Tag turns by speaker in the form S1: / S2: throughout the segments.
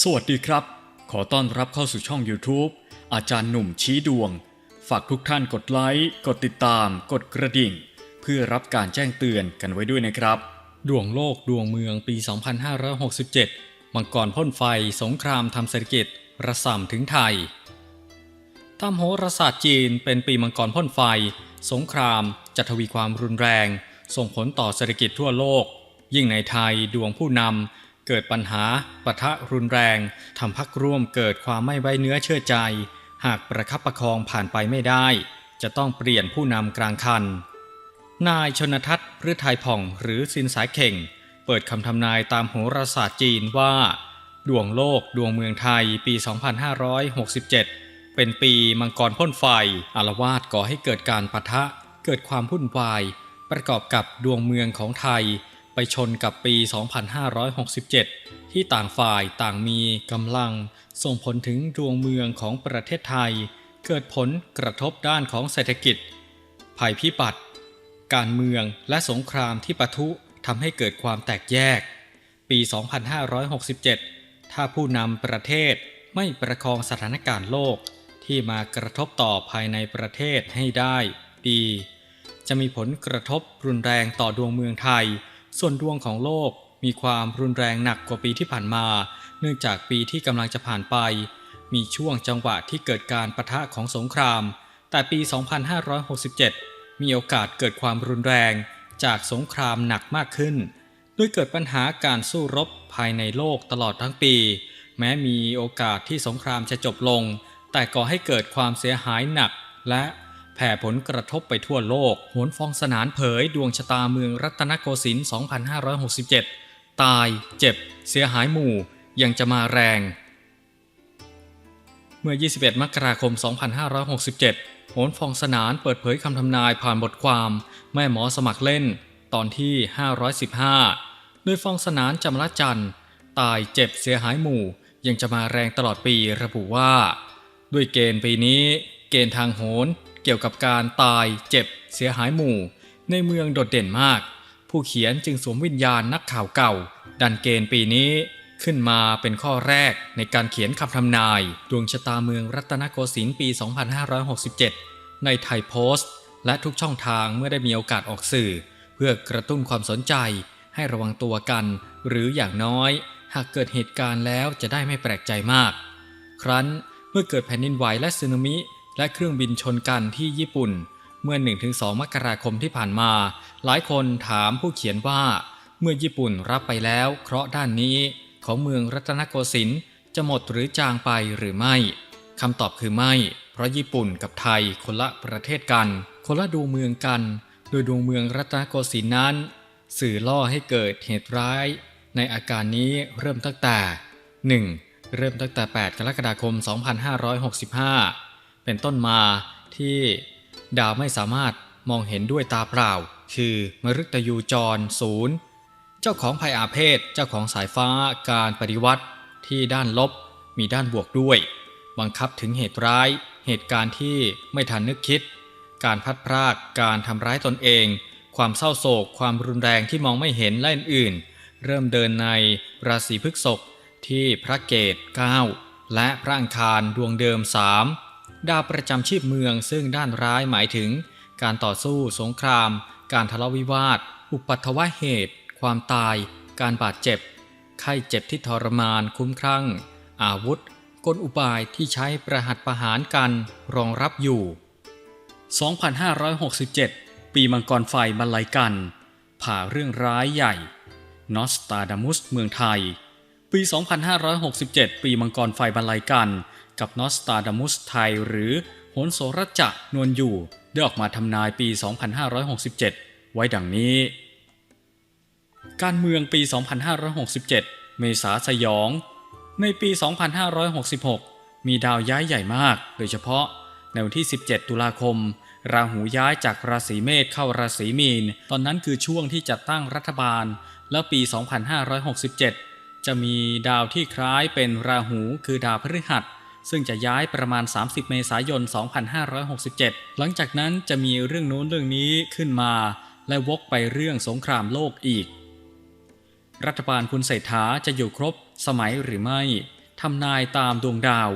S1: สวัสดีครับ ขอต้อนรับเข้าสู่ช่อง YouTube อาจารย์หนุ่มชี้ดวง ฝากทุกท่านกดไลค์ กดติดตาม กดกระดิ่ง เพื่อรับการแจ้งเตือนกันไว้ด้วยนะครับ ดวงโลกดวงเมืองปี 2567 มังกรพ่นไฟ สงครามทำเศรษฐกิจระส่ำถึงไทย ตามโหราศาสตร์จีนเป็นปีมังกรพ่นไฟ สงครามจะทวีความรุนแรง ส่งผลต่อเศรษฐกิจทั่วโลก ยิ่งในไทยดวงผู้นำ เกิดปัญหาปะทะรุนแรงทำพักร่วมเกิดความไม่ไว้เนื้อเชื่อใจ หากประคับประคองผ่านไปไม่ได้ จะต้องเปลี่ยนผู้นำกลางคัน นายชนทัศน์พฤทัยผ่องหรือสินสายเข่ง เปิดคำทำนายตามโหราศาสตร์จีนว่า ดวงโลกดวงเมืองไทยปี 2567 เป็นปีมังกรพ่นไฟอารวาสก่อให้เกิดการปะทะ เกิดความวุ่นวาย ประกอบกับดวงเมืองของไทย ไปชนกับปี 2567 ที่ต่างฝ่ายต่างมีกำลัง ส่งผลถึงดวงเมืองของประเทศไทย เกิดผลกระทบด้านของเศรษฐกิจ ภัยพิบัติ การเมืองและสงครามที่ปะทุทำให้เกิดความแตกแยก ปี 2567 ถ้าผู้นำประเทศไม่ประคองสถานการณ์โลกที่มากระทบต่อภายในประเทศให้ได้ดี จะมีผลกระทบรุนแรงต่อดวงเมืองไทย ส่วนดวงของโลกมีความรุนแรงหนักกว่าปีที่ผ่านมา เนื่องจากปีที่กำลังจะผ่านไป มีช่วงจังหวะที่เกิดการประทะของสงคราม แต่ปี 2567 มีโอกาสเกิดความรุนแรงจากสงครามหนักมากขึ้นโดยเกิดปัญหาการสู้รบภายในโลกตลอดทั้งปี แม้มีโอกาสที่สงครามจะจบลง แต่ก่อให้เกิดความเสียหายหนักและ แผ่ผลกระทบไปทั่วโลก โหนฟองสนานเผยดวงชะตาเมืองรัตนโกสินทร์ 2567 ตาย เจ็บ เสียหายหมู่ ยังจะมาแรง เมื่อ 21 มกราคม 2567 โหนฟองสนานเปิดเผยคำทำนายผ่านบทความ แม่หมอสมัครเล่น ตอนที่ 515 โดยฟองสนานจำละจันทร์ตายเจ็บเสียหายหมู่ ยังจะมาแรงตลอดปีระบุว่า ด้วยเกณฑ์ปีนี้ เกณฑ์ทางโหน เกี่ยวกับการตายเจ็บ เสียหายหมู่ ในเมืองโดดเด่นมาก ผู้เขียนจึงสวมวิญญาณนักข่าวเก่า ดันเกณฑ์ปีนี้ขึ้นมาเป็นข้อแรกในการเขียนคำทำนาย ดวงชะตาเมืองรัตนโกสินทร์ปี 2567 ในไทยโพสต์ และทุกช่องทางเมื่อได้มีโอกาสออกสื่อ เพื่อกระตุ้นความสนใจ ให้ระวังตัวกัน หรืออย่างน้อย หากเกิดเหตุการณ์แล้วจะได้ไม่แปลกใจมาก ครั้นเมื่อเกิดแผ่นดินไหวและสึนามิ และเครื่องบินชนกันที่ญี่ปุ่น เมื่อ 1-2 มกราคมที่ผ่านมา หลายคนถามผู้เขียนว่า เมื่อญี่ปุ่นรับไปแล้วเคราะห์ด้านนี้ ของเมืองรัตนโกสินทร์จะหมดหรือจางไปหรือไม่คำตอบคือไม่ เพราะญี่ปุ่นกับไทยคนละประเทศกัน คนละดวงเมืองกัน โดยดวงเมืองรัตนโกสินทร์นั้น สื่อล่อให้เกิดเหตุร้าย ในอาการนี้เริ่มตั้งแต่ 1. เริ่มตั้งแต่ 8 กรกฎาคม 2565 เป็นต้นมาที่ดาวไม่สามารถมองเห็นด้วยตาเปล่า คือมฤตยูจรศูนย์เจ้าของภัยอาเพศเจ้าของสายฟ้าการปฏิวัติที่ด้านลบมีด้านบวกด้วย บังคับถึงเหตุร้าย เหตุการณ์ที่ไม่ทันนึกคิด การพัดพรากการทำร้ายตนเอง ความเศร้าโศก ความรุนแรงที่มองไม่เห็นและอื่นๆเริ่มเดินในราศีพฤกษภที่พระเกต 9 และพระอังคารดวงเดิม3 ดาวประจำชีพเมืองซึ่งด้านร้ายหมายถึง การต่อสู้สงคราม การทะเลาะวิวาท อุปัตวะเหตุ ความตาย การบาดเจ็บ ไข้เจ็บที่ทรมานคุ้มครั่ง อาวุธ กลอุบายที่ใช้ประหัตประหารกันรองรับอยู่ 2567 ปีมังกรไฟบรรลัยกัน ผ่าเรื่องร้ายใหญ่ นอสตาดามุสเมืองไทย ปี 2567 ปีมังกรไฟบรรลัยกัน กับนอสตาดามุสไทย หรือโหนโสรจะนวลอยู่ ได้ออกมาทำนายปี 2567 ไว้ดังนี้ การเมืองปี 2567 เมษาสยอง ในปี 2566 มีดาวย้ายใหญ่มาก โดยเฉพาะในวันที่ 17 ตุลาคม ราหูย้ายจากราศีเมษเข้าราศีมีน ตอนนั้นคือช่วงที่จัดตั้งรัฐบาล แล้วปี 2567 จะมีดาวที่คล้ายเป็นราหูคือดาวพฤหัส ซึ่งจะย้ายประมาณ 30 เมษายน 2567 หลังจากนั้นจะมีเรื่องโน้นเรื่องนี้ขึ้นมา และวกไปเรื่องสงครามโลกอีก รัฐบาลคุณเศรษฐาจะอยู่ครบสมัยหรือไม่ทำนายตามดวงดาว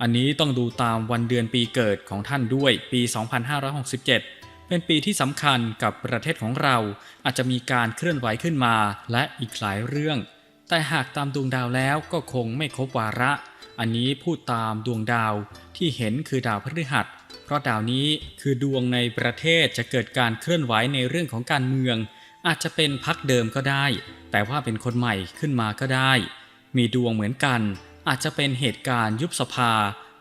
S1: อันนี้ต้องดูตามวันเดือนปีเกิดของท่านด้วยปี 2567 เป็นปีที่สำคัญกับประเทศของเราอาจจะมีการเคลื่อนไหวขึ้นมา และอีกหลายเรื่อง แต่หากตามดวงดาวแล้วก็คงไม่ครบวาระ อันนี้พูดตามดวงดาวที่เห็นคือดาวพฤหัส เพราะดาวนี้คือดวงในประเทศจะเกิดการเคลื่อนไหวในเรื่องของการเมือง อาจจะเป็นพักเดิมก็ได้ แต่ว่าเป็นคนใหม่ขึ้นมาก็ได้ มีดวงเหมือนกัน อาจจะเป็นเหตุการณ์ยุบสภา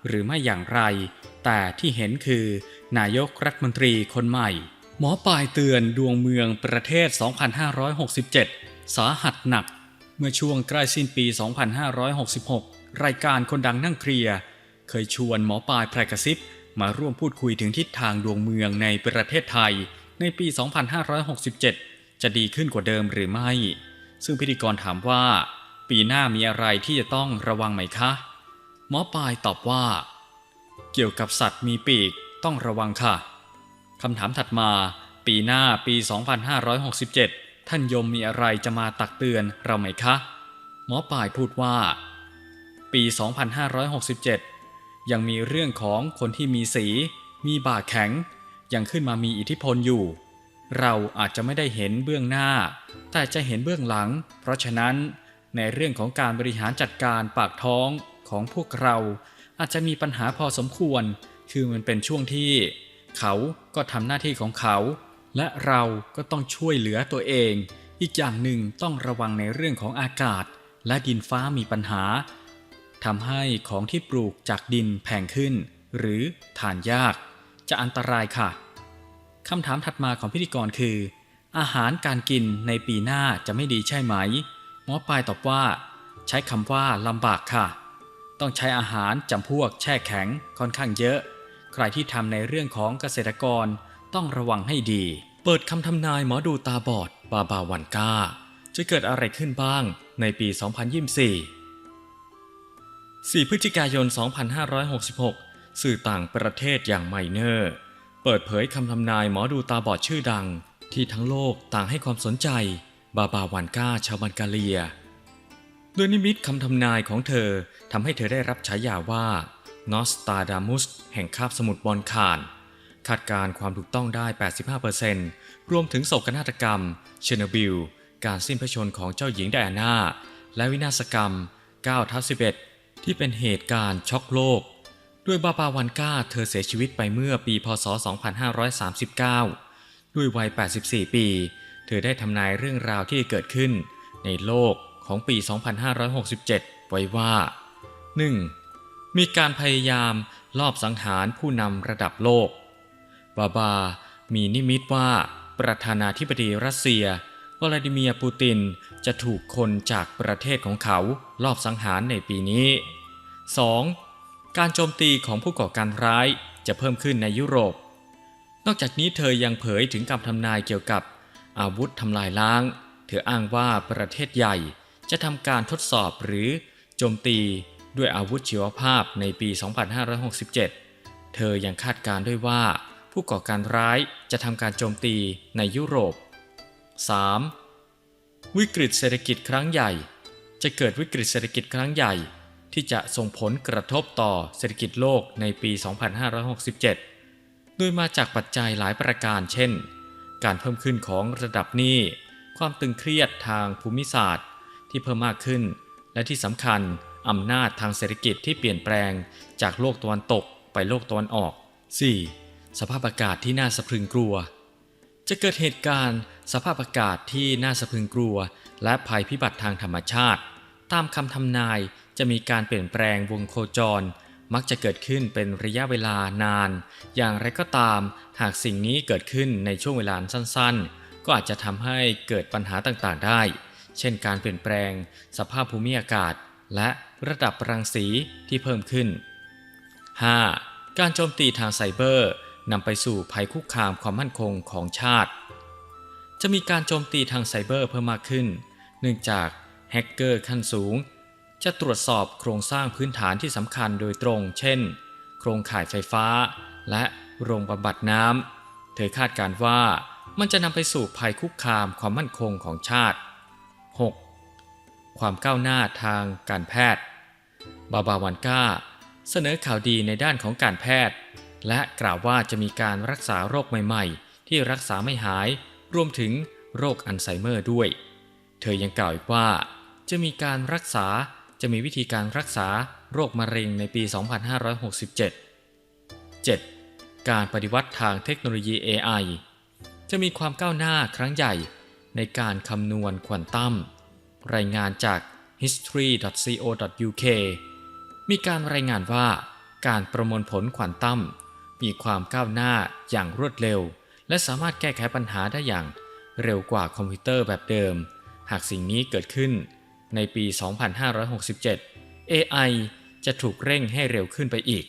S1: หรือไม่อย่างไร แต่ที่เห็นคือนายกรัฐมนตรีคนใหม่ หมอปลายเตือนดวงเมืองประเทศ 2567 สาหัสหนัก เมื่อช่วงใกล้สิ้นปี 2566 รายการคนดังนั่งเคลียร์ เคยชวนหมอปลายแพรกระซิบมาร่วมพูดคุยถึงทิศทางดวงเมืองในประเทศไทย ในปี 2567 จะดีขึ้นกว่าเดิมหรือไม่ ซึ่งพิธีกรถามว่า ปีหน้ามีอะไรที่จะต้องระวังไหมคะ หมอปลายตอบว่า เกี่ยวกับสัตว์มีปีกต้องระวังค่ะคำถามถัดมา ปีหน้าปี 2567 ท่านยมมีอะไรจะมาตักเตือนเราไหมคะ หมอปลายพูดว่า ปี 2567 ยังมีเรื่องของคนที่มีสี มีบาแข็ง ยังขึ้นมามีอิทธิพลอยู่ เราอาจจะไม่ได้เห็นเบื้องหน้า แต่จะเห็นเบื้องหลัง เพราะฉะนั้นในเรื่องของการบริหารจัดการปากท้องของพวกเรา อาจจะมีปัญหาพอสมควร คือมันเป็นช่วงที่ เขาก็ทำหน้าที่ของเขา และเราก็ต้องช่วยเหลือตัวเอง อีกอย่างหนึ่งต้องระวังในเรื่องของอากาศ และดินฟ้ามีปัญหาทำให้ของที่ปลูกจากดินแพงขึ้น หรือทานยาก จะอันตรายค่ะคำถามถัดมาของพิธีกรคือ อาหารการกินในปีหน้าจะไม่ดีใช่ไหม หมอปลายตอบว่า ใช้คำว่าลำบากค่ะ ต้องใช้อาหารจำพวกแช่แข็งค่อนข้างเยอะ ใครที่ทำในเรื่องของเกษตรกร ต้องระวังให้ดี เปิดคำทำนายหมอดูตาบอด บาบาวันก้า จะเกิดอะไรขึ้นบ้างในปี 2024 4 พฤศจิกายน 2566 สื่อต่างประเทศอย่างไมเนอร์ เปิดเผยคำทำนายหมอดูตาบอดชื่อดัง ที่ทั้งโลกต่างให้ความสนใจ บาบาวันก้าชาวบันกาเลีย โดยนิมิตคำทำนายของเธอทำให้เธอได้รับฉายาว่านอสตาดามุสแห่งคาบสมุทรบอลคาน คาดการณ์ความถูกต้องได้ 85%รวมถึงโศกนาฏกรรม เชนบิล การสิ้นพระชนม์ของเจ้าหญิงไดอาน่า และวินาศกรรม9ทับ11 ที่เป็นเหตุการณ์ช็อกโลก ด้วยบาบาวันก้าเธอเสียชีวิตไปเมื่อปีพศ 2539 ด้วยวัย 84 ปี เธอได้ทำนายเรื่องราวที่เกิดขึ้น ในโลกของปี 2567 ไว้ว่า 1. มีการพยายามลอบสังหารผู้นำระดับโลก บาบา มีนิมิตว่าประธานาธิบดีรัสเซียวลาดิเมียร์ปูตินจะถูกคนจากประเทศของเขาลอบสังหารในปีนี้ 2. การโจมตีของผู้ก่อการร้ายจะเพิ่มขึ้นในยุโรป นอกจากนี้เธอยังเผยถึงคำทำนายเกี่ยวกับ อาวุธทำลายล้าง เธออ้างว่าประเทศใหญ่จะทำการทดสอบหรือโจมตีด้วยอาวุธชีวภาพในปี 2567 เธอยังคาดการด้วยว่า ผู้ก่อการร้ายจะทำการโจมตีในยุโรป 3. วิกฤตเศรษฐกิจครั้งใหญ่ จะเกิดวิกฤตเศรษฐกิจครั้งใหญ่ ที่จะส่งผลกระทบต่อเศรษฐกิจโลกในปี 2567 โดยมาจากปัจจัยหลายประการเช่น การเพิ่มขึ้นของระดับหนี้ ความตึงเครียดทางภูมิศาสตร์ ที่เพิ่มมากขึ้น และที่สำคัญอำนาจทางเศรษฐกิจที่เปลี่ยนแปลงจากโลกตะวันตกไปโลกตะวันออก 4. สภาพอากาศที่น่าสะพรึงกลัว จะเกิดเหตุการณ์สภาพอากาศที่น่าสะพรึงกลัว และภัยพิบัติทางธรรมชาติ ตามคำทำนายจะมีการเปลี่ยนแปลงวงโคจร มักจะเกิดขึ้นเป็นระยะเวลานาน อย่างไรก็ตาม หากสิ่งนี้เกิดขึ้นในช่วงเวลาสั้นๆ ก็อาจจะทำให้เกิดปัญหาต่างๆ ได้ เช่นการเปลี่ยนแปลง สภาพภูมิอากาศ และระดับรังสีที่เพิ่มขึ้น 5. การโจมตีทางไซเบอร์ นำไปสู่ภัยคุกคามความมั่นคงของชาติ จะมีการโจมตีทางไซเบอร์เพิ่มมากขึ้น เนื่องจากแฮกเกอร์ขั้นสูง จะตรวจสอบโครงสร้างพื้นฐานที่สำคัญโดยตรง เช่น โครงข่ายไฟฟ้า และโรงบำบัดน้ำ เธอคาดการว่ามันจะนำไปสู่ภัยคุกคามความมั่นคงของชาติ 6. ความก้าวหน้าทางการแพทย์ บาบาวันกาเสนอข่าวดีในด้านของการแพทย์ และกล่าวว่าจะมีการรักษาโรคใหม่ๆ ที่รักษาไม่หาย รวมถึงโรคอัลไซเมอร์ด้วย เธอยังกล่าวอีกว่า จะมีการรักษาจะมีวิธีการรักษาโรคมะเร็งในปี 2567 7. การปฏิวัติทางเทคโนโลยี AI จะมีความก้าวหน้าครั้งใหญ่ในการคำนวณควอนตัมรายงานจาก history.co.uk มีการรายงานว่าการประมวลผลควอนตัม มีความก้าวหน้าอย่างรวดเร็ว และสามารถแก้ไขปัญหาได้อย่างเร็วกว่าคอมพิวเตอร์แบบเดิม หากสิ่งนี้เกิดขึ้นในปี 2567 AI จะถูกเร่งให้เร็วขึ้นไปอีก